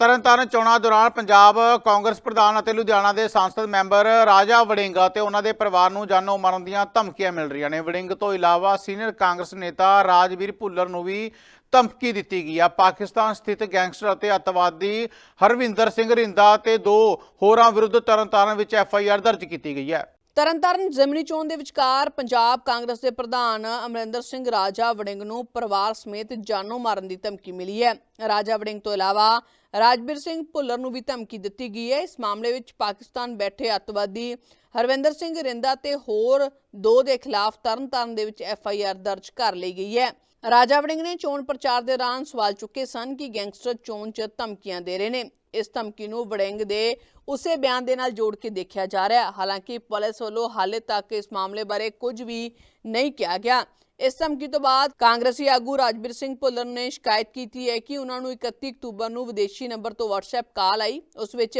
ਤਰਨਤਾਰਨ ਚੋਣਾਂ ਦੌਰਾਨ ਪੰਜਾਬ ਕਾਂਗਰਸ ਪ੍ਰਧਾਨ ਅਤੇ ਲੁਧਿਆਣਾ ਦੇ ਸੰਸਦ ਮੈਂਬਰ ਰਾਜਾ ਵੜਿੰਗਾ ਤੇ ਉਹਨਾਂ ਦੇ ਪਰਿਵਾਰ ਨੂੰ ਜਾਨੋਂ ਮਾਰਨ ਦੀਆਂ ਧਮਕੀਆਂ ਮਿਲ ਰਹੀਆਂ ਨੇ। ਵੜਿੰਗ ਤੋਂ ਇਲਾਵਾ ਸੀਨੀਅਰ ਕਾਂਗਰਸ ਨੇਤਾ ਰਾਜਵੀਰ ਭੁੱਲਰ ਨੂੰ ਵੀ ਧਮਕੀ ਦਿੱਤੀ ਗਈ ਆ। ਪਾਕਿਸਤਾਨ ਸਥਿਤ ਗੈਂਗਸਟਰ ਅਤੇ ਅੱਤਵਾਦੀ ਹਰਵਿੰਦਰ ਸਿੰਘ ਰਿੰਦਾ ਤੇ ਦੋ ਹੋਰਾਂ ਵਿਰੁੱਧ ਤਰਨਤਾਰਨ ਵਿੱਚ ਐਫ ਆਈ ਆਰ ਦਰਜ ਕੀਤੀ ਗਈ ਹੈ। ਤਰਨਤਾਰਨ ਜ਼ਿਮਨੀ ਚੋਣ ਦੇ ਵਿਚਕਾਰ ਪੰਜਾਬ ਕਾਂਗਰਸ ਦੇ ਪ੍ਰਧਾਨ ਅਮਰਿੰਦਰ ਸਿੰਘ ਰਾਜਾ ਵੜਿੰਗ ਨੂੰ ਪਰਿਵਾਰ ਸਮੇਤ ਜਾਨੋਂ ਮਾਰਨ ਦੀ ਧਮਕੀ ਮਿਲੀ ਹੈ। ਰਾਜਾ ਵੜਿੰਗ ਤੋਂ ਇਲਾਵਾ ਰਾਜਬੀਰ ਸਿੰਘ ਭੁੱਲਰ ਨੂੰ ਵੀ ਧਮਕੀ ਦਿੱਤੀ ਗਈ ਹੈ। ਇਸ ਮਾਮਲੇ ਵਿੱਚ ਪਾਕਿਸਤਾਨ ਬੈਠੇ ਅੱਤਵਾਦੀ ਹਰਵਿੰਦਰ ਸਿੰਘ ਰਿੰਦਾ ਤੇ ਹੋਰ ਦੋ ਦੇ ਖਿਲਾਫ ਤਰਨਤਾਰਨ ਦੇ ਵਿੱਚ ਐਫ ਆਈ ਆਰ ਦਰਜ ਕਰ ਲਈ ਗਈ ਹੈ। ਰਾਜਾ ਵੜਿੰਗ ਨੇ ਚੋਣ ਪ੍ਰਚਾਰ ਦੇ ਦੌਰਾਨ ਸਵਾਲ ਚੁੱਕੇ ਸਨ ਕਿ ਗੈਂਗਸਟਰ ਚੋਣ 'ਚ ਧਮਕੀਆਂ ਦੇ ਰਹੇ ਨੇ। ਇਸ ਧਮਕੀ ਨੂੰ ਵੜਿੰਗ ਦੇ ਉਸੇ ਬਿਆਨ ਦੇ ਨਾਲ ਜੋੜ ਕੇ ਦੇਖਿਆ ਜਾ ਰਿਹਾ ਹਾਲਾਂਕਿ ਪੁਲਿਸ ਵੱਲੋਂ ਹਾਲੇ ਤੱਕ ਇਸ ਮਾਮਲੇ ਬਾਰੇ ਕੁਝ ਵੀ ਨਹੀਂ ਕਿਹਾ ਗਿਆ। ਇਸ ਧਮਕੀ ਤੋਂ ਬਾਅਦ ਕਾਂਗਰਸੀ ਆਗੂ ਰਾਜਵੀਰ ਸਿੰਘ ਭੁੱਲਰ ਨੇ ਸ਼ਿਕਾਇਤ ਕੀਤੀ ਹੈ ਕਿ ਉਹਨਾਂ ਨੂੰ 31 ਅਕਤੂਬਰ ਨੂੰ ਵਿਦੇਸ਼ੀ ਨੰਬਰ ਤੋਂ WhatsApp ਕਾਲ ਆਈ। ਉਸ ਵਿੱਚ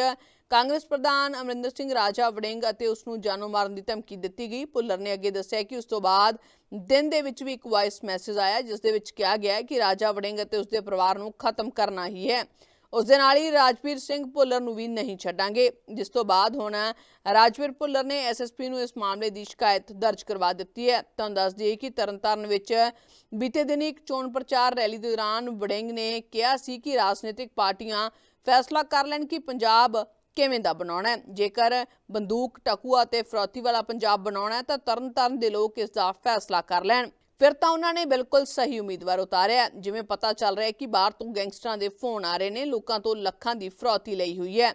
ਕਾਂਗਰਸ ਪ੍ਰਧਾਨ ਅਮਰਿੰਦਰ ਸਿੰਘ ਰਾਜਾ ਵੜਿੰਗ ਅਤੇ ਉਸ ਨੂੰ ਜਾਨੋਂ ਮਾਰਨ ਦੀ ਧਮਕੀ ਦਿੱਤੀ ਗਈ। ਭੁੱਲਰ ਨੇ ਅੱਗੇ ਦੱਸਿਆ ਕਿ ਉਸ ਤੋਂ ਬਾਅਦ ਦਿਨ ਦੇ ਵਿੱਚ ਵੀ ਇੱਕ ਵਾਇਸ ਮੈਸੇਜ ਆਇਆ, ਜਿਸ ਦੇ ਵਿੱਚ ਕਿਹਾ ਗਿਆ ਕਿ ਰਾਜਾ ਵੜਿੰਗ ਅਤੇ ਉਸ ਦੇ ਪਰਿਵਾਰ ਨੂੰ ਖਤਮ ਕਰਨਾ ਹੀ ਹੈ। ਉਸ ਦੇ ਨਾਲ ਹੀ ਰਾਜਵੀਰ ਸਿੰਘ ਭੁੱਲਰ ਨੂੰ ਵੀ ਨਹੀਂ ਛੱਡਾਂਗੇ, ਜਿਸ ਤੋਂ ਬਾਅਦ ਹੁਣ ਰਾਜਵੀਰ ਭੁੱਲਰ ਨੇ ਐਸਐਸਪੀ ਨੂੰ ਇਸ ਮਾਮਲੇ ਦੀ ਸ਼ਿਕਾਇਤ ਦਰਜ ਕਰਵਾ ਦਿੱਤੀ ਹੈ। ਤੁਹਾਨੂੰ ਦੱਸ ਦਈਏ ਕਿ ਤਰਨਤਾਰਨ ਵਿੱਚ ਬੀਤੇ ਦਿਨ ਇੱਕ ਚੋਣ ਪ੍ਰਚਾਰ ਰੈਲੀ ਦੇ ਦੌਰਾਨ ਵੜਿੰਗ ਨੇ ਕਿਹਾ ਸੀ ਕਿ ਰਾਜਨੀਤਿਕ ਪਾਰਟੀਆਂ ਫੈਸਲਾ ਕਰ ਲੈਣ ਕਿ ਪੰਜਾਬ ਕਿਵੇਂ ਦਾ ਬਣਾਉਣਾ ਹੈ। ਜੇਕਰ ਬੰਦੂਕ, ਟਕੂਆ ਤੇ ਫਰੋਤੀ ਵਾਲਾ ਪੰਜਾਬ ਬਣਾਉਣਾ ਹੈ ਤਾਂ ਤਰਨਤਾਰਨ ਦੇ ਲੋਕ ਇਸ ਦਾ ਫੈਸਲਾ ਕਰ ਲੈਣ। ਫਿਰ ਤਾਂ ਉਹਨਾਂ ਨੇ ਬਿਲਕੁਲ ਸਹੀ ਉਮੀਦਵਾਰ ਉਤਾਰਿਆ, ਜਿਵੇਂ ਪਤਾ ਚੱਲ ਰਿਹਾ ਹੈ ਕਿ ਬਾਹਰ ਤੋਂ ਗੈਂਗਸਟਰਾਂ ਦੇ ਫੋਨ ਆ ਰਹੇ ਨੇ, ਲੋਕਾਂ ਤੋਂ ਲੱਖਾਂ ਦੀ ਫਰੋਤੀ ਲਈ ਹੋਈ ਹੈ।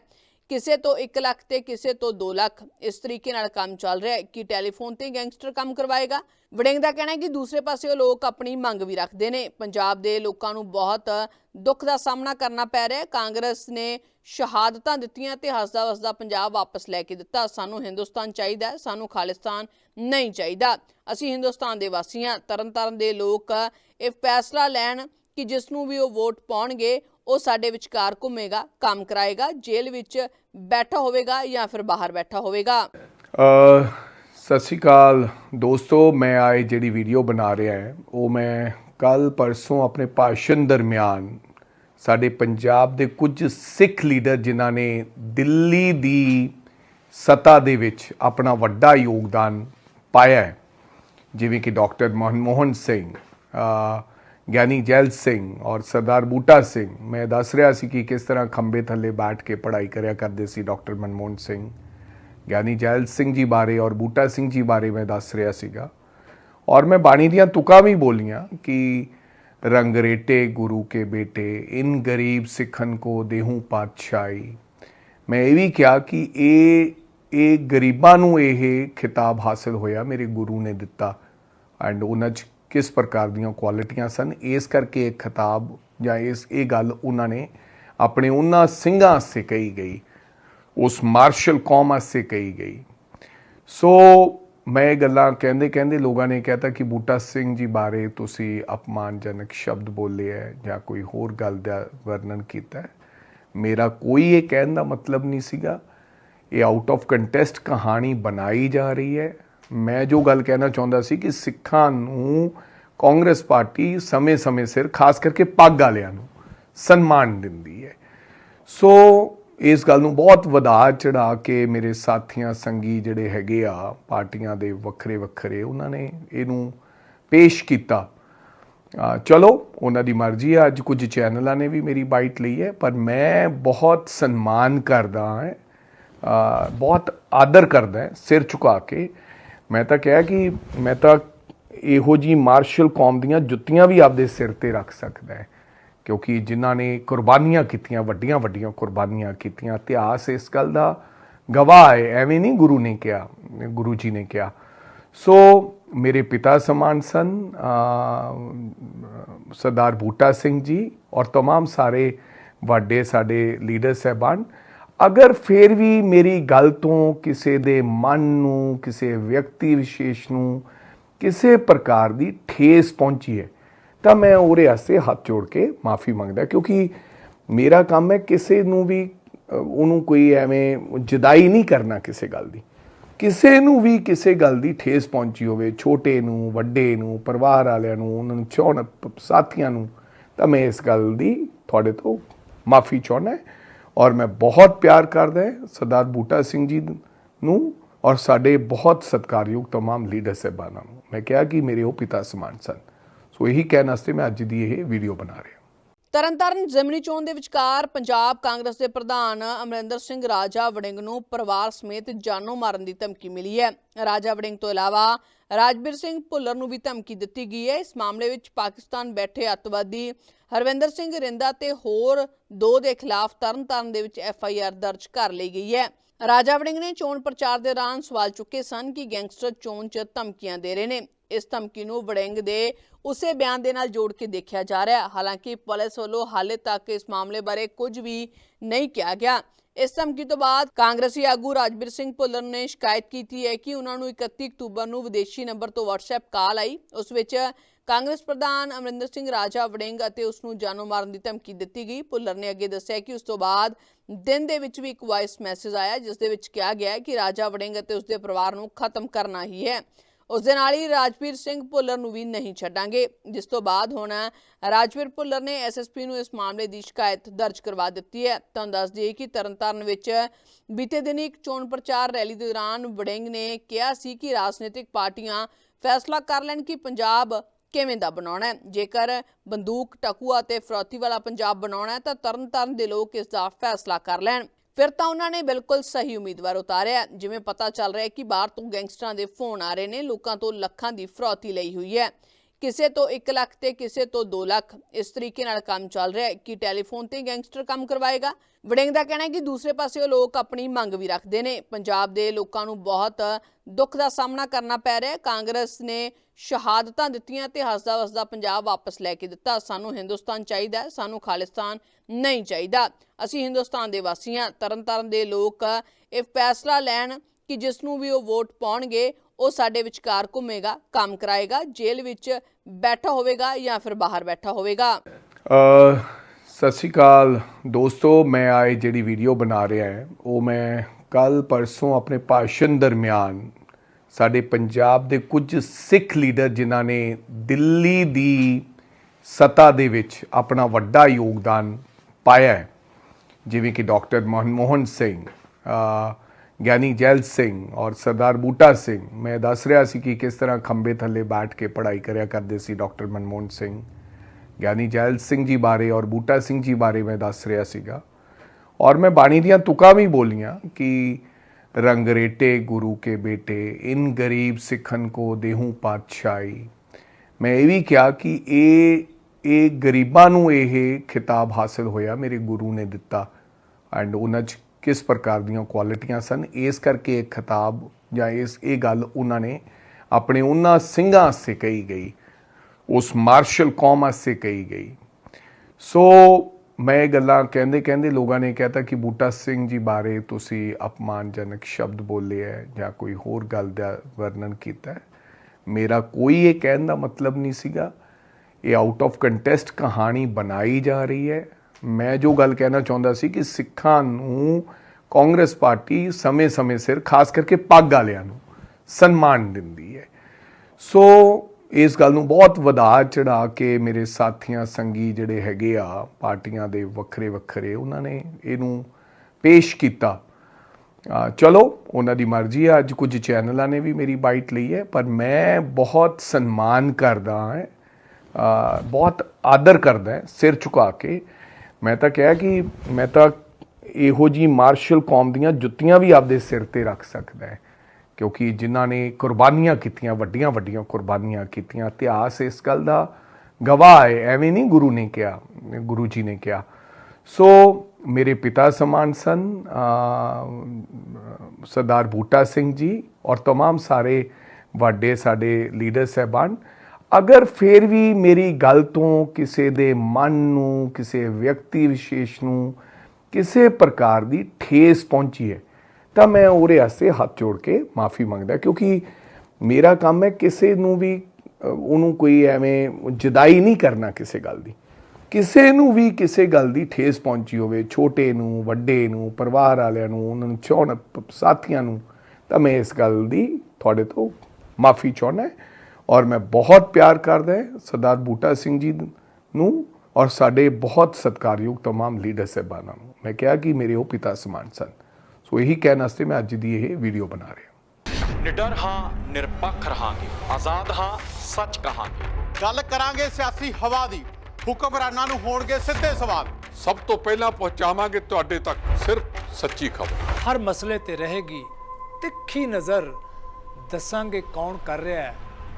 ਕਿਸੇ ਤੋਂ 1 ਲੱਖ ਤੇ ਕਿਸੇ ਤੋਂ 2 ਲੱਖ ਇਸ ਤਰੀਕੇ ਨਾਲ ਕੰਮ ਚੱਲ ਰਿਹਾ ਹੈ ਕਿ ਟੈਲੀਫੋਨ ਤੇ ਗੈਂਗਸਟਰ ਕੰਮ ਕਰਵਾਏਗਾ। ਵੜਿੰਗ ਦਾ ਕਹਿਣਾ ਹੈ ਕਿ ਦੂਸਰੇ ਪਾਸੇ ਉਹ ਲੋਕ ਆਪਣੀ ਮੰਗ ਵੀ ਰੱਖਦੇ ਨੇ। ਪੰਜਾਬ ਦੇ ਲੋਕਾਂ ਨੂੰ ਬਹੁਤ ਦੁੱਖ ਦਾ ਸਾਹਮਣਾ ਕਰਨਾ ਪੈ ਰਿਹਾ ਹੈ। ਕਾਂਗਰਸ ਨੇ ਸ਼ਹਾਦਤਾਂ ਦਿੱਤੀਆਂ ਤੇ ਹੱਸਦਾ ਵਸਦਾ ਪੰਜਾਬ ਵਾਪਸ ਲੈ ਕੇ ਦਿੱਤਾ। ਸਾਨੂੰ ਹਿੰਦੁਸਤਾਨ ਚਾਹੀਦਾ ਹੈ, ਸਾਨੂੰ ਖਾਲਿਸਤਾਨ ਨਹੀਂ ਚਾਹੀਦਾ। ਅਸੀਂ ਹਿੰਦੁਸਤਾਨ ਦੇ ਵਾਸੀ ਹਾਂ। ਤਰਨਤਾਰਨ ਦੇ ਲੋਕ ਇਹ ਫੈਸਲਾ ਲੈਣ ਕਿ ਜਿਸ ਨੂੰ ਵੀ ਉਹ ਵੋਟ ਪਾਉਣਗੇ ਉਹ ਸਾਡੇ ਵਿਚਕਾਰ ਘੁੰਮੇਗਾ, ਕੰਮ ਕਰਾਏਗਾ, ਜੇਲ੍ਹ ਵਿੱਚ ਬੈਠਾ ਹੋਵੇਗਾ ਜਾਂ ਫਿਰ ਬਾਹਰ ਬੈਠਾ ਹੋਵੇਗਾ। ਸਤਿ ਸ਼੍ਰੀ ਅਕਾਲ ਦੋਸਤੋ, ਮੈਂ ਆਏ ਜਿਹੜੀ ਵੀਡੀਓ ਬਣਾ ਰਿਹਾ ਹੈ, ਉਹ ਮੈਂ ਕੱਲ ਪਰਸੋਂ ਆਪਣੇ ਭਾਸ਼ਣ ਦਰਮਿਆਨ ਸਾਡੇ ਪੰਜਾਬ ਦੇ ਕੁਝ ਸਿੱਖ ਲੀਡਰ ਜਿਨ੍ਹਾਂ ਨੇ ਦਿੱਲੀ ਦੀ ਸੱਤਾ ਦੇ ਵਿੱਚ ਆਪਣਾ ਵੱਡਾ ਯੋਗਦਾਨ ਪਾਇਆ ਹੈ, ਜਿਵੇਂ ਕਿ ਡਾਕਟਰ ਮਨਮੋਹਨ ਸਿੰਘ ਗਿਆਨੀ ਜੈਲ ਸਿੰਘ ਔਰ ਸਰਦਾਰ ਬੂਟਾ ਸਿੰਘ ਮੈਂ ਦੱਸ ਰਿਹਾ ਸੀ ਕਿ ਕਿਸ ਤਰ੍ਹਾਂ ਖੰਬੇ ਥੱਲੇ ਬੈਠ ਕੇ ਪੜ੍ਹਾਈ ਕਰਿਆ ਕਰਦੇ ਸੀ ਡਾਕਟਰ ਮਨਮੋਹਨ ਸਿੰਘ ਗਿਆਨੀ ਜੈਲ ਸਿੰਘ ਜੀ ਬਾਰੇ ਔਰ ਬੂਟਾ ਸਿੰਘ ਜੀ ਬਾਰੇ ਮੈਂ ਦੱਸ ਰਿਹਾ ਸੀਗਾ ਔਰ ਮੈਂ ਬਾਣੀ ਦੀਆਂ ਤੁਕਾਂ ਵੀ ਬੋਲੀਆਂ ਕਿ ਰੰਗਰੇਟੇ ਗੁਰੂ ਕੇ ਬੇਟੇ ਇਨ ਗਰੀਬ ਸਿੱਖਨ ਕੋ ਦੇਹੂ ਪਾਤਸ਼ਾਹੀ ਮੈਂ ਇਹ ਵੀ ਕਿਹਾ ਕਿ ਇਹ ਇਹ ਗਰੀਬਾਂ ਨੂੰ ਇਹ ਖਿਤਾਬ ਹਾਸਲ ਹੋਇਆ ਮੇਰੇ ਗੁਰੂ ਨੇ ਦਿੱਤਾ ਐਂਡ ਉਹਨਾਂ 'ਚ ਕਿਸ ਪ੍ਰਕਾਰ ਦੀਆਂ ਕੁਆਲਿਟੀਆਂ ਸਨ? ਇਸ ਕਰਕੇ ਇਹ ਖਿਤਾਬ ਜਾਂ ਇਸ, ਇਹ ਗੱਲ ਉਹਨਾਂ ਨੇ ਆਪਣੇ ਉਹਨਾਂ ਸਿੰਘਾਂ ਵਾਸਤੇ ਕਹੀ ਗਈ। ਉਸ ਮਾਰਸ਼ਲ ਕੌਮ ਵਾਸਤੇ ਕਹੀ ਗਈ। ਸੋ ਮੈਂ ਇਹ ਗੱਲਾਂ ਕਹਿੰਦੇ ਕਹਿੰਦੇ ਲੋਕਾਂ ਨੇ ਕਹਿਤਾ ਕਿ ਬੂਟਾ ਸਿੰਘ ਜੀ ਬਾਰੇ ਤੁਸੀਂ ਅਪਮਾਨਜਨਕ ਸ਼ਬਦ ਬੋਲੇ ਹੈ ਜਾਂ ਕੋਈ ਹੋਰ ਗੱਲ ਦਾ ਵਰਣਨ ਕੀਤਾ ਮੇਰਾ ਕੋਈ ਇਹ ਕਹਿਣ ਦਾ ਮਤਲਬ ਨਹੀਂ ਸੀਗਾ। ਇਹ ਆਊਟ ਆਫ ਕੰਟੈਸਟ ਕਹਾਣੀ ਬਣਾਈ ਜਾ ਰਹੀ ਹੈ। ਮੈਂ ਜੋ ਗੱਲ ਕਹਿਣਾ ਚਾਹੁੰਦਾ ਸੀ ਕਿ ਸਿੱਖਾਂ ਨੂੰ ਕਾਂਗਰਸ ਪਾਰਟੀ ਸਮੇਂ-ਸਮੇਂ ਸਿਰ, ਖਾਸ ਕਰਕੇ ਪੱਗ ਵਾਲਿਆਂ ਨੂੰ, ਸਨਮਾਨ ਦਿੰਦੀ ਹੈ। ਸੋ, ਇਸ ਗੱਲ ਨੂੰ ਬਹੁਤ ਵਧਾ ਚੜਾ ਕੇ ਮੇਰੇ ਸਾਥੀਆਂ, ਸੰਗੀ ਜਿਹੜੇ ਹੈਗੇ ਆ, ਪਾਰਟੀਆਂ ਦੇ ਵੱਖਰੇ ਵੱਖਰੇ ਉਹਨਾਂ ਨੇ ਇਹਨੂੰ ਪੇਸ਼ ਕੀਤਾ। ਚਲੋ, ਉਹਨਾਂ ਦੀ ਮਰਜ਼ੀ ਆ, ਅੱਜ ਕੁਝ ਚੈਨਲਾਂ ਨੇ ਵੀ ਮੇਰੀ ਬਾਈਟ ਲਈ ਹੈ, ਪਰ ਮੈਂ ਬਹੁਤ ਸਨਮਾਨ ਕਰਦਾ ਹਾਂ ਬਹੁਤ ਆਦਰ ਕਰਦਾ ਸਿਰ ਝੁਕਾ ਕੇ। ਮੈਂ ਤਾਂ ਕਿਹਾ ਕਿ ਮੈਂ ਤਾਂ ਇਹੋ ਜੀ ਮਾਰਸ਼ਲ ਕੌਮ ਦੀਆਂ ਜੁੱਤੀਆਂ ਵੀ ਆਪਦੇ ਸਿਰ ਤੇ ਰੱਖ ਸਕਦਾ ਹੈ ਕਿਉਂਕਿ ਜਿਨ੍ਹਾਂ ਨੇ ਕੁਰਬਾਨੀਆਂ ਕੀਤੀਆਂ ਵੱਡੀਆਂ ਵੱਡੀਆਂ ਕੁਰਬਾਨੀਆਂ ਕੀਤੀਆਂ ਇਤਿਹਾਸ ਇਸ ਗੱਲ ਦਾ ਗਵਾਹ ਹੈ ਐਵੇਂ ਨਹੀਂ ਗੁਰੂ ਨੇ ਕਿਹਾ ਗੁਰੂ ਜੀ ਨੇ ਕਿਹਾ ਸੋ ਮੇਰੇ ਪਿਤਾ ਸਮਾਨ ਸਨ ਅ, ਸਰਦਾਰ ਬੂਟਾ ਸਿੰਘ ਜੀ ਔਰ तमाम ਸਾਰੇ ਵੱਡੇ ਸਾਡੇ ਲੀਡਰ ਸਹਿਬਾਨ ਅਗਰ ਫਿਰ ਵੀ ਮੇਰੀ ਗੱਲ ਤੋਂ ਕਿਸੇ ਦੇ ਮਨ ਨੂੰ, ਕਿਸੇ ਵਿਅਕਤੀ ਵਿਸ਼ੇਸ਼ ਨੂੰ ਕਿਸੇ ਪ੍ਰਕਾਰ ਦੀ ਠੇਸ ਪਹੁੰਚੀ ਹੈ, ਤਾਂ ਮੈਂ ਉਹਦੇ ਵਾਸਤੇ ਹੱਥ ਜੋੜ ਕੇ ਮਾਫੀ ਮੰਗਦਾ, ਕਿਉਂਕਿ ਮੇਰਾ ਕੰਮ ਹੈ ਕਿਸੇ ਨੂੰ ਵੀ ਉਹਨੂੰ ਕੋਈ ਐਵੇਂ ਜਦਾਈ ਨਹੀਂ ਕਰਨਾ ਕਿਸੇ ਗੱਲ ਦੀ। ਕਿਸੇ ਨੂੰ ਵੀ ਕਿਸੇ ਗੱਲ ਦੀ ਠੇਸ ਪਹੁੰਚੀ ਹੋਵੇ, ਛੋਟੇ ਨੂੰ, ਵੱਡੇ ਨੂੰ, ਪਰਿਵਾਰ ਵਾਲਿਆਂ ਨੂੰ, ਉਹਨਾਂ ਨੂੰ ਚਾਹਣ ਸਾਥੀਆਂ ਨੂੰ, ਤਾਂ ਮੈਂ ਇਸ ਗੱਲ ਦੀ ਤੁਹਾਡੇ ਤੋਂ ਮਾਫੀ ਚਾਹੁੰਦਾ ਔਰ ਮੈਂ ਬਹੁਤ ਪਿਆਰ ਕਰਦਾ ਹਾਂ ਸਰਦਾਰ ਬੂਟਾ ਸਿੰਘ ਜੀ ਨੂੰ ਔਰ ਸਾਡੇ ਬਹੁਤ ਸਤਿਕਾਰਯੋਗ तमाम ਲੀਡਰ ਸਾਹਿਬਾਨਾਂ ਨੂੰ ਮੈਂ ਕਿਹਾ ਕਿ ਮੇਰੇ ਉਹ ਪਿਤਾ ਸਮਾਨ ਸਨ ਸੋ ਇਹੀ ਕਹਿਣ ਵਾਸਤੇ ਮੈਂ ਅੱਜ ਦੀ ਇਹ ਵੀਡੀਓ ਬਣਾ ਰਿਹਾ ਤਰਨਤਾਰਨ ਜ਼ਿਮਨੀ ਚੋਣ ਦੇ ਵਿਚਕਾਰ ਪੰਜਾਬ ਕਾਂਗਰਸ ਦੇ ਪ੍ਰਧਾਨ ਅਮਰਿੰਦਰ ਸਿੰਘ ਰਾਜਾ ਵੜਿੰਗ ਨੂੰ ਪਰਿਵਾਰ ਸਮੇਤ ਜਾਨੋਂ ਮਾਰਨ ਦੀ ਧਮਕੀ ਮਿਲੀ ਹੈ। ਰਾਜਾ ਵੜਿੰਗ ਤੋਂ ਇਲਾਵਾ ਰਾਜਬੀਰ ਸਿੰਘ ਭੁੱਲਰ ਨੂੰ ਵੀ ਧਮਕੀ ਦਿੱਤੀ ਗਈ ਹੈ। ਇਸ ਮਾਮਲੇ ਵਿੱਚ ਪਾਕਿਸਤਾਨ ਬੈਠੇ ਅੱਤਵਾਦੀ ਹਰਵਿੰਦਰ ਸਿੰਘ ਰਿੰਦਾ ਤੇ ਹੋਰ ਦੋ ਦੇ ਖਿਲਾਫ ਤਰਨਤਾਰਨ ਦੇ ਵਿੱਚ ਐਫ ਆਈ ਆਰ ਦਰਜ ਕਰ ਲਈ ਗਈ ਹੈ। ਰਾਜਾ ਵੜਿੰਗ ਨੇ ਚੋਣ ਪ੍ਰਚਾਰ ਦੇ ਦੌਰਾਨ ਸਵਾਲ ਚੁੱਕੇ ਸਨ ਕਿ ਗੈਂਗਸਟਰ ਚੋਣ 'ਚ ਧਮਕੀਆਂ ਦੇ ਰਹੇ ਨੇ। ਇਸ ਧਮਕੀ ਨੂੰ ਵੜਿੰਗ ਦੇ ਉਸੇ ਬਿਆਨ ਦੇ ਨਾਲ ਜੋੜ ਕੇ ਦੇਖਿਆ ਜਾ ਰਿਹਾ ਹੈ। ਹਾਲਾਂਕਿ ਪੁਲਿਸ ਵੱਲੋਂ ਹਾਲੇ ਤੱਕ ਇਸ ਮਾਮਲੇ ਬਾਰੇ ਕੁਝ ਵੀ ਨਹੀਂ ਕਿਹਾ ਗਿਆ। ਇਸ ਧਮਕੀ ਤੋਂ ਬਾਅਦ ਕਾਂਗਰਸੀ ਆਗੂ ਰਾਜਬੀਰ ਸਿੰਘ ਭੁੱਲਰ ਨੇ ਸ਼ਿਕਾਇਤ ਕੀਤੀ ਹੈ ਕਿ ਉਹਨਾਂ ਨੂੰ 31 ਅਕਤੂਬਰ ਨੂੰ ਵਿਦੇਸ਼ੀ ਨੰਬਰ ਤੋਂ WhatsApp ਕਾਲ ਆਈ। ਉਸ ਵਿੱਚ ਕਾਂਗਰਸ ਪ੍ਰਧਾਨ ਅਮਰਿੰਦਰ ਸਿੰਘ ਰਾਜਾ, ਵੜਿੰਗ ਅਤੇ ਉਸ ਨੂੰ ਜਾਨੋਂ ਮਾਰਨ ਦੀ ਧਮਕੀ ਦਿੱਤੀ ਗਈ। ਭੁੱਲਰ ਨੇ ਅੱਗੇ ਦੱਸਿਆ ਕਿ ਉਸ ਤੋਂ ਬਾਅਦ ਦਿਨ ਦੇ ਵਿੱਚ ਵੀ ਇੱਕ ਵਾਇਸ ਮੈਸੇਜ ਆਇਆ, ਜਿਸ ਦੇ ਵਿੱਚ ਕਿਹਾ ਗਿਆ ਕਿ ਰਾਜਾ, ਵੜਿੰਗ ਅਤੇ ਉਸ ਦੇ ਪਰਿਵਾਰ ਨੂੰ ਖਤਮ ਕਰਨਾ ਹੀ ਹੈ। ਉਸ ਦੇ ਨਾਲ ਹੀ ਰਾਜਵੀਰ ਸਿੰਘ ਭੁੱਲਰ ਨੂੰ ਵੀ ਨਹੀਂ ਛੱਡਾਂਗੇ, ਜਿਸ ਤੋਂ ਬਾਅਦ ਹੁਣ ਰਾਜਵੀਰ ਭੁੱਲਰ ਨੇ ਐਸਐਸਪੀ ਨੂੰ ਇਸ ਮਾਮਲੇ ਦੀ ਸ਼ਿਕਾਇਤ ਦਰਜ ਕਰਵਾ ਦਿੱਤੀ ਹੈ। ਤੁਹਾਨੂੰ ਦੱਸ ਦਈਏ ਕਿ ਤਰਨਤਾਰਨ ਵਿੱਚ ਬੀਤੇ ਦਿਨ ਇੱਕ ਚੋਣ ਪ੍ਰਚਾਰ ਰੈਲੀ ਦੇ ਦੌਰਾਨ ਵੜਿੰਗ ਨੇ ਕਿਹਾ ਸੀ ਕਿ ਰਾਜਨੀਤਿਕ ਪਾਰਟੀਆਂ ਫੈਸਲਾ ਕਰ ਲੈਣ ਕਿ ਪੰਜਾਬ ਕਿਵੇਂ ਦਾ ਬਣਾਉਣਾ ਹੈ। ਜੇਕਰ ਬੰਦੂਕ, ਟਕੂਆ ਤੇ ਫਰੋਤੀ ਵਾਲਾ ਪੰਜਾਬ ਬਣਾਉਣਾ ਹੈ ਤਾਂ ਤਰਨਤਾਰਨ ਦੇ ਲੋਕ ਇਸ ਦਾ ਫੈਸਲਾ ਕਰ ਲੈਣ। ਫਿਰ ਤਾਂ ਉਹਨਾਂ ਨੇ ਬਿਲਕੁਲ ਸਹੀ ਉਮੀਦਵਾਰ ਉਤਾਰਿਆ, ਜਿਵੇਂ ਪਤਾ ਚੱਲ ਰਿਹਾ ਹੈ ਕਿ ਬਾਹਰ ਤੋਂ ਗੈਂਗਸਟਰਾਂ ਦੇ ਫੋਨ ਆ ਰਹੇ ਨੇ, ਲੋਕਾਂ ਤੋਂ ਲੱਖਾਂ ਦੀ ਫਰੌਤੀ ਲਈ ਹੋਈ ਹੈ। ਕਿਸੇ ਤੋਂ 1 ਲੱਖ ਤੇ ਕਿਸੇ ਤੋਂ 2 ਲੱਖ। ਇਸ ਤਰੀਕੇ ਨਾਲ ਕੰਮ ਚੱਲ ਰਿਹਾ ਹੈ ਕਿ ਟੈਲੀਫੋਨ ਤੇ ਗੈਂਗਸਟਰ ਕੰਮ ਕਰਵਾਏਗਾ। ਵੜਿੰਗ ਦਾ ਕਹਿਣਾ ਹੈ ਕਿ ਦੂਸਰੇ ਪਾਸੇ ਉਹ ਲੋਕ ਆਪਣੀ ਮੰਗ ਵੀ ਰੱਖਦੇ ਨੇ। ਪੰਜਾਬ ਦੇ ਲੋਕਾਂ ਨੂੰ ਬਹੁਤ ਦੁੱਖ ਦਾ ਸਾਹਮਣਾ ਕਰਨਾ ਪੈ ਰਿਹਾ ਹੈ। ਕਾਂਗਰਸ ਨੇ ਸ਼ਹਾਦਤਾਂ ਦਿੱਤੀਆਂ ਤੇ ਹੱਸਦਾ ਵਸਦਾ ਪੰਜਾਬ ਵਾਪਸ ਲੈ ਕੇ ਦਿੱਤਾ। ਸਾਨੂੰ ਹਿੰਦੁਸਤਾਨ ਚਾਹੀਦਾ ਸਾਨੂੰ ਖਾਲਿਸਤਾਨ ਨਹੀਂ ਚਾਹੀਦਾ। ਅਸੀਂ ਹਿੰਦੁਸਤਾਨ ਦੇ ਵਾਸੀ ਹਾਂ। ਤਰਨਤਾਰਨ ਦੇ ਲੋਕ ਇਹ ਫੈਸਲਾ ਲੈਣ ਕਿ ਜਿਸ ਨੂੰ ਵੀ ਉਹ ਵੋਟ ਪਾਉਣਗੇ ਉਹ ਸਾਡੇ ਵਿਚਕਾਰ ਘੁੰਮੇਗਾ, ਕੰਮ ਕਰਾਏਗਾ, ਜੇਲ੍ਹ ਵਿੱਚ ਬੈਠਾ ਹੋਵੇਗਾ ਜਾਂ ਫਿਰ ਬਾਹਰ ਬੈਠਾ ਹੋਵੇਗਾ। ਸਤਿ ਸ਼੍ਰੀ ਅਕਾਲ ਦੋਸਤੋ, ਮੈਂ ਆਏ ਜਿਹੜੀ ਵੀਡੀਓ ਬਣਾ ਰਿਹਾ ਹੈ, ਉਹ ਮੈਂ ਕੱਲ ਪਰਸੋਂ ਆਪਣੇ ਭਾਸ਼ਣ ਦਰਮਿਆਨ ਸਾਡੇ ਪੰਜਾਬ ਦੇ ਕੁਝ ਸਿੱਖ ਲੀਡਰ ਜਿਨ੍ਹਾਂ ਨੇ ਦਿੱਲੀ ਦੀ ਸੱਤਾ ਦੇ ਵਿੱਚ ਆਪਣਾ ਵੱਡਾ ਯੋਗਦਾਨ ਪਾਇਆ ਹੈ, ਜਿਵੇਂ ਕਿ ਡਾਕਟਰ ਮਨਮੋਹਨ ਸਿੰਘ ਗਿਆਨੀ ਜੈਲ ਸਿੰਘ ਔਰ ਸਰਦਾਰ ਬੂਟਾ ਸਿੰਘ ਮੈਂ ਦੱਸ ਰਿਹਾ ਸੀ ਕਿ ਕਿਸ ਤਰ੍ਹਾਂ ਖੰਬੇ ਥੱਲੇ ਬੈਠ ਕੇ ਪੜ੍ਹਾਈ ਕਰਿਆ ਕਰਦੇ ਸੀ ਡਾਕਟਰ ਮਨਮੋਹਨ ਸਿੰਘ ਗਿਆਨੀ ਜੈਲ ਸਿੰਘ ਜੀ ਬਾਰੇ ਔਰ ਬੂਟਾ ਸਿੰਘ ਜੀ ਬਾਰੇ ਮੈਂ ਦੱਸ ਰਿਹਾ ਸੀਗਾ ਔਰ ਮੈਂ ਬਾਣੀ ਦੀਆਂ ਤੁਕਾਂ ਵੀ ਬੋਲੀਆਂ ਕਿ ਰੰਗਰੇਟੇ ਗੁਰੂ ਕੇ ਬੇਟੇ ਇਨ ਗਰੀਬ ਸਿੱਖਨ ਕੋ ਦੇਹੂ ਪਾਤਸ਼ਾਹੀ ਮੈਂ ਇਹ ਵੀ ਕਿਹਾ ਕਿ ਇਹ ਇਹ ਗਰੀਬਾਂ ਨੂੰ ਇਹ ਖਿਤਾਬ ਹਾਸਲ ਹੋਇਆ ਮੇਰੇ ਗੁਰੂ ਨੇ ਦਿੱਤਾ ਐਂਡ ਉਹਨਾਂ 'ਚ ਕਿਸ ਪ੍ਰਕਾਰ ਦੀਆਂ ਕੁਆਲਿਟੀਆਂ ਸਨ? ਇਸ ਕਰਕੇ ਇਹ ਖਿਤਾਬ ਜਾਂ ਇਸ ਇਹ ਗੱਲ ਉਹਨਾਂ ਨੇ ਆਪਣੇ ਉਹਨਾਂ ਸਿੰਘਾਂ ਸੇ ਕਹੀ ਗਈ। ਉਸ ਮਾਰਸ਼ਲ ਕੌਮ ਵਾਸਤੇ ਕਹੀ ਗਈ। ਸੋ ਮੈਂ ਇਹ ਗੱਲਾਂ ਕਹਿੰਦੇ ਕਹਿੰਦੇ ਲੋਕਾਂ ਨੇ ਕਹਿਤਾ ਕਿ ਬੂਟਾ ਸਿੰਘ ਜੀ ਬਾਰੇ ਤੁਸੀਂ ਅਪਮਾਨਜਨਕ ਸ਼ਬਦ ਬੋਲੇ ਹੈ ਜਾਂ ਕੋਈ ਹੋਰ ਗੱਲ ਦਾ ਵਰਣਨ ਕੀਤਾ ਮੇਰਾ ਕੋਈ ਇਹ ਕਹਿਣ ਦਾ ਮਤਲਬ ਨਹੀਂ ਸੀਗਾ। ਇਹ ਆਊਟ ਆਫ ਕੰਟੈਸਟ ਕਹਾਣੀ ਬਣਾਈ ਜਾ ਰਹੀ ਹੈ। ਮੈਂ ਜੋ ਗੱਲ ਕਹਿਣਾ ਚਾਹੁੰਦਾ ਸੀ ਕਿ ਸਿੱਖਾਂ ਨੂੰ ਕਾਂਗਰਸ ਪਾਰਟੀ ਸਮੇਂ-ਸਮੇਂ ਸਿਰ, ਖਾਸ ਕਰਕੇ ਪੱਗ ਵਾਲਿਆਂ ਨੂੰ ਸਨਮਾਨ ਦਿੰਦੀ ਹੈ। ਸੋ ਇਸ ਗੱਲ ਨੂੰ ਬਹੁਤ ਵਧਾ ਚੜਾ ਕੇ ਮੇਰੇ ਸਾਥੀਆਂ, ਸੰਗੀ ਜਿਹੜੇ ਹੈਗੇ ਆ, ਪਾਰਟੀਆਂ ਦੇ ਵੱਖਰੇ ਵੱਖਰੇ ਉਹਨਾਂ ਨੇ ਇਹਨੂੰ ਪੇਸ਼ ਕੀਤਾ। ਚਲੋ, ਉਹਨਾਂ ਦੀ ਮਰਜ਼ੀ ਹੈ ਅੱਜ ਕੁਝ ਚੈਨਲਾਂ ਨੇ ਵੀ ਮੇਰੀ ਬਾਈਟ ਲਈ ਹੈ, ਪਰ ਮੈਂ ਬਹੁਤ ਸਨਮਾਨ ਕਰਦਾ ਹਾਂ ਬਹੁਤ ਆਦਰ ਕਰਦਾ ਸਿਰ ਝੁਕਾ ਕੇ। ਮੈਂ ਤਾਂ ਕਿਹਾ ਕਿ ਮੈਂ ਤਾਂ ਇਹੋ ਜੀ ਮਾਰਸ਼ਲ ਕੌਮ ਦੀਆਂ ਜੁੱਤੀਆਂ ਵੀ ਆਪਦੇ ਸਿਰ ਤੇ ਰੱਖ ਸਕਦਾ ਹੈ ਕਿਉਂਕਿ ਜਿਨ੍ਹਾਂ ਨੇ ਕੁਰਬਾਨੀਆਂ ਕੀਤੀਆਂ ਵੱਡੀਆਂ ਵੱਡੀਆਂ ਕੁਰਬਾਨੀਆਂ ਕੀਤੀਆਂ ਇਤਿਹਾਸ ਇਸ ਗੱਲ ਦਾ ਗਵਾਹ ਹੈ ਐਵੇਂ ਨਹੀਂ ਗੁਰੂ ਨੇ ਕਿਹਾ ਗੁਰੂ ਜੀ ਨੇ ਕਿਹਾ ਸੋ ਮੇਰੇ ਪਿਤਾ ਸਮਾਨ ਸਨ ਅ, ਸਰਦਾਰ ਬੂਟਾ ਸਿੰਘ ਜੀ ਔਰ तमाम ਸਾਰੇ ਵੱਡੇ ਸਾਡੇ ਲੀਡਰ ਸਹਿਬਾਨ ਅਗਰ ਫਿਰ ਵੀ ਮੇਰੀ ਗੱਲ ਤੋਂ ਕਿਸੇ ਦੇ ਮਨ ਨੂੰ, ਕਿਸੇ ਵਿਅਕਤੀ ਵਿਸ਼ੇਸ਼ ਨੂੰ ਕਿਸੇ ਪ੍ਰਕਾਰ ਦੀ ਠੇਸ ਪਹੁੰਚੀ ਹੈ, ਤਾਂ ਮੈਂ ਉਹਦੇ ਵਾਸਤੇ ਹੱਥ ਜੋੜ ਕੇ ਮਾਫੀ ਮੰਗਦਾ, ਕਿਉਂਕਿ ਮੇਰਾ ਕੰਮ ਹੈ ਕਿਸੇ ਨੂੰ ਵੀ ਉਹਨੂੰ ਕੋਈ ਐਵੇਂ ਜਦਾਈ ਨਹੀਂ ਕਰਨਾ ਕਿਸੇ ਗੱਲ ਦੀ। ਕਿਸੇ ਨੂੰ ਵੀ ਕਿਸੇ ਗੱਲ ਦੀ ਠੇਸ ਪਹੁੰਚੀ ਹੋਵੇ, ਛੋਟੇ ਨੂੰ, ਵੱਡੇ ਨੂੰ, ਪਰਿਵਾਰ ਵਾਲਿਆਂ ਨੂੰ, ਉਹਨਾਂ ਨੂੰ ਚਾਹਣ ਸਾਥੀਆਂ ਨੂੰ, ਤਾਂ ਮੈਂ ਇਸ ਗੱਲ ਦੀ ਤੁਹਾਡੇ ਤੋਂ ਮਾਫੀ ਚਾਹੁੰਦਾ। ਔਰ ਮੈਂ ਬਹੁਤ ਪਿਆਰ ਕਰਦਾ ਹਾਂ ਸਰਦਾਰ ਬੂਟਾ ਸਿੰਘ ਜੀ ਨੂੰ ਔਰ ਸਾਡੇ ਬਹੁਤ ਸਤਿਕਾਰਯੋਗ तमाम ਲੀਡਰ ਸਾਹਿਬਾਨਾਂ ਨੂੰ ਮੈਂ ਕਿਹਾ ਕਿ ਮੇਰੇ ਉਹ ਪਿਤਾ ਸਮਾਨ ਸਨ ਸੋ ਇਹੀ ਕਹਿਣ ਵਾਸਤੇ ਮੈਂ ਅੱਜ ਦੀ ਇਹ ਵੀਡੀਓ ਬਣਾ ਰਿਹਾ ਨਿਡਰ ਹਾਂ ਨਿਰਪੱਖ ਰਹਾਂਗੇ ਆਜ਼ਾਦ ਹਾਂ ਸੱਚ ਕਹਾਂਗੇ ਗੱਲ ਕਰਾਂਗੇ ਸਿਆਸੀ ਹਵਾ ਦੀ ਹੁਕਮਰਾਨਾਂ ਨੂੰ ਹੋਣਗੇ ਸਿੱਧੇ ਸਵਾਲ ਸਭ ਤੋਂ ਪਹਿਲਾਂ ਪਹੁੰਚਾਵਾਂਗੇ ਤੁਹਾਡੇ ਤੱਕ ਸਿਰਫ ਸੱਚੀ ਖਬਰ ਹਰ ਮਸਲੇ ਤੇ ਰਹੇਗੀ ਤਿੱਖੀ ਨਜ਼ਰ ਦੱਸਾਂਗੇ ਕੌਣ ਕਰ ਰਿਹਾ ਹੈ